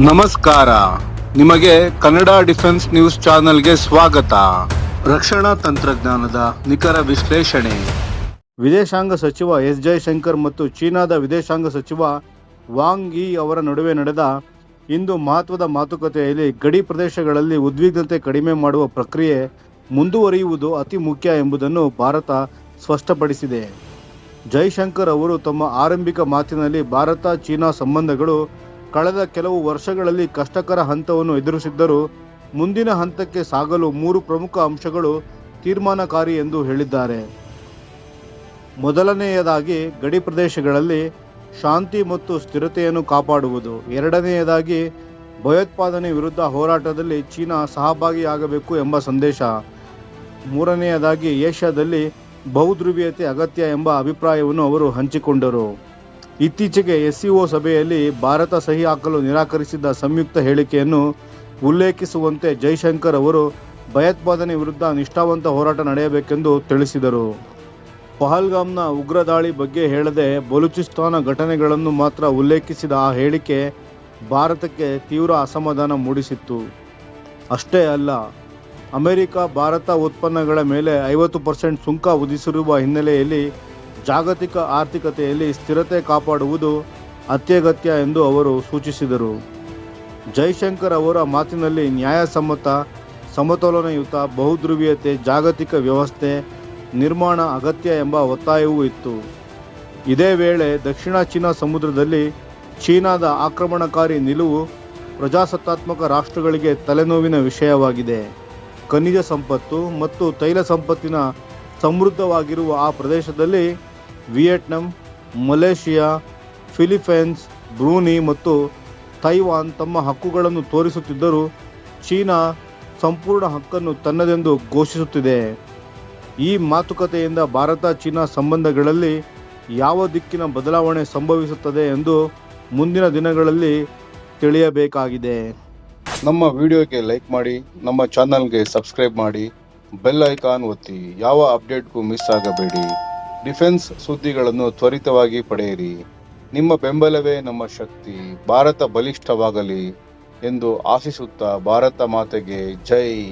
ನಮಸ್ಕಾರ. ನಿಮಗೆ Kannada defence news ಚಾನೆಲ್ಗೆ ಸ್ವಾಗತ. ರಕ್ಷಣಾ ತಂತ್ರಜ್ಞಾನದ ನಿಖರ ವಿಶ್ಲೇಷಣೆ. ವಿದೇಶಾಂಗ ಸಚಿವ ಎಸ್ ಜೈಶಂಕರ್ ಮತ್ತು ಚೀನಾದ ವಿದೇಶಾಂಗ ಸಚಿವ ವಾಂಗ್ ಯಿ ಅವರ ನಡುವೆ ನಡೆದ ಇಂದು ಮಹತ್ವದ ಮಾತುಕತೆಯಲ್ಲಿ ಗಡಿ ಪ್ರದೇಶಗಳಲ್ಲಿ ಉದ್ವಿಗ್ನತೆ ಕಡಿಮೆ ಮಾಡುವ ಪ್ರಕ್ರಿಯೆ ಮುಂದುವರಿಯುವುದು ಅತಿ ಮುಖ್ಯ ಎಂಬುದನ್ನು ಭಾರತ ಸ್ಪಷ್ಟಪಡಿಸಿದೆ. ಜೈಶಂಕರ್ ಅವರು ತಮ್ಮ ಆರಂಭಿಕ ಮಾತಿನಲ್ಲಿ ಭಾರತ ಚೀನಾ ಸಂಬಂಧಗಳು ಕಳೆದ ಕೆಲವು ವರ್ಷಗಳಲ್ಲಿ ಕಷ್ಟಕರ ಹಂತವನ್ನು ಎದುರಿಸಿದ್ದರೂ ಮುಂದಿನ ಹಂತಕ್ಕೆ ಸಾಗಲು ಮೂರು ಪ್ರಮುಖ ಅಂಶಗಳು ತೀರ್ಮಾನಕಾರಿ ಎಂದು ಹೇಳಿದ್ದಾರೆ. ಮೊದಲನೆಯದಾಗಿ ಗಡಿ ಪ್ರದೇಶಗಳಲ್ಲಿ ಶಾಂತಿ ಮತ್ತು ಸ್ಥಿರತೆಯನ್ನು ಕಾಪಾಡುವುದು. ಎರಡನೆಯದಾಗಿ ಭಯೋತ್ಪಾದನೆ ವಿರುದ್ಧ ಹೋರಾಟದಲ್ಲಿ ಚೀನಾ ಸಹಭಾಗಿಯಾಗಬೇಕು ಎಂಬ ಸಂದೇಶ. ಮೂರನೆಯದಾಗಿ ಏಷ್ಯಾದಲ್ಲಿ ಬಹುಧ್ರುವೀಯತೆ ಅಗತ್ಯ ಎಂಬ ಅಭಿಪ್ರಾಯವನ್ನು ಅವರು ಹಂಚಿಕೊಂಡರು. ಇತ್ತೀಚೆಗೆ ಎಸ್ಸಿಒ ಸಭೆಯಲ್ಲಿ ಭಾರತ ಸಹಿ ಹಾಕಲು ನಿರಾಕರಿಸಿದ್ದ ಸಂಯುಕ್ತ ಹೇಳಿಕೆಯನ್ನು ಉಲ್ಲೇಖಿಸುವಂತೆ ಜೈಶಂಕರ್ ಅವರು ಭಯೋತ್ಪಾದನೆ ವಿರುದ್ಧ ನಿಷ್ಠಾವಂತ ಹೋರಾಟ ನಡೆಯಬೇಕೆಂದು ತಿಳಿಸಿದರು. ಪಹಲ್ಗಾಮ್ನ ಉಗ್ರ ದಾಳಿ ಬಗ್ಗೆ ಹೇಳದೆ ಬಲೂಚಿಸ್ತಾನ ಘಟನೆಗಳನ್ನು ಮಾತ್ರ ಉಲ್ಲೇಖಿಸಿದ ಆ ಹೇಳಿಕೆ ಭಾರತಕ್ಕೆ ತೀವ್ರ ಅಸಮಾಧಾನ ಮೂಡಿಸಿತ್ತು. ಅಷ್ಟೇ ಅಲ್ಲ, ಅಮೆರಿಕ ಭಾರತ ಉತ್ಪನ್ನಗಳ ಮೇಲೆ ಐವತ್ತು ಪರ್ಸೆಂಟ್ ಸುಂಕ ವಿಧಿಸಿರುವ ಹಿನ್ನೆಲೆಯಲ್ಲಿ ಜಾಗತಿಕ ಆರ್ಥಿಕತೆಯಲ್ಲಿ ಸ್ಥಿರತೆ ಕಾಪಾಡುವುದು ಅತ್ಯಗತ್ಯ ಎಂದು ಅವರು ಸೂಚಿಸಿದರು. ಜೈಶಂಕರ್ ಅವರ ಮಾತಿನಲ್ಲಿ ನ್ಯಾಯಸಮ್ಮತ, ಸಮತೋಲನಯುತ, ಬಹುಧ್ರುವೀಯತೆ, ಜಾಗತಿಕ ವ್ಯವಸ್ಥೆ, ನಿರ್ಮಾಣ ಅಗತ್ಯ ಎಂಬ ಒತ್ತಾಯವೂ ಇತ್ತು. ಇದೇ ವೇಳೆ ದಕ್ಷಿಣ ಚೀನಾ ಸಮುದ್ರದಲ್ಲಿ ಚೀನಾದ ಆಕ್ರಮಣಕಾರಿ ನಿಲುವು ಪ್ರಜಾಸತ್ತಾತ್ಮಕ ರಾಷ್ಟ್ರಗಳಿಗೆ ತಲೆನೋವಿನ ವಿಷಯವಾಗಿದೆ. ಖನಿಜ ಸಂಪತ್ತು ಮತ್ತು ತೈಲ ಸಂಪತ್ತಿನ ಸಮೃದ್ಧವಾಗಿರುವ ಆ ಪ್ರದೇಶದಲ್ಲಿ ವಿಯೆಟ್ನಾಂ, ಮಲೇಷಿಯಾ, ಫಿಲಿಪೈನ್ಸ್, ಬ್ರೂನಿ ಮತ್ತು ತೈವಾನ್ ತಮ್ಮ ಹಕ್ಕುಗಳನ್ನು ತೋರಿಸುತ್ತಿದ್ದರೂ ಚೀನಾ ಸಂಪೂರ್ಣ ಹಕ್ಕನ್ನು ತನ್ನದೆಂದು ಘೋಷಿಸುತ್ತಿದೆ. ಈ ಮಾತುಕತೆಯಿಂದ ಭಾರತ ಚೀನಾ ಸಂಬಂಧಗಳಲ್ಲಿ ಯಾವ ದಿಕ್ಕಿನ ಬದಲಾವಣೆ ಸಂಭವಿಸುತ್ತದೆ ಎಂದು ಮುಂದಿನ ದಿನಗಳಲ್ಲಿ ತಿಳಿಯಬೇಕಾಗಿದೆ. ನಮ್ಮ ವಿಡಿಯೋಗೆ ಲೈಕ್ ಮಾಡಿ, ನಮ್ಮ ಚಾನಲ್ಗೆ ಸಬ್ಸ್ಕ್ರೈಬ್ ಮಾಡಿ, ಬೆಲ್ ಐಕಾನ್ ಒತ್ತಿ, ಯಾವ ಅಪ್ಡೇಟ್ಗೂ ಮಿಸ್ ಆಗಬೇಡಿ. ಡಿಫೆನ್ಸ್ ಸುದ್ದಿಗಳನ್ನು ತ್ವರಿತವಾಗಿ ಪಡೆಯಿರಿ. ನಿಮ್ಮ ಬೆಂಬಲವೇ ನಮ್ಮ ಶಕ್ತಿ. ಭಾರತ ಬಲಿಷ್ಠವಾಗಲಿ ಎಂದು ಆಶಿಸುತ್ತಾ ಭಾರತ ಮಾತೆಗೆ ಜೈ.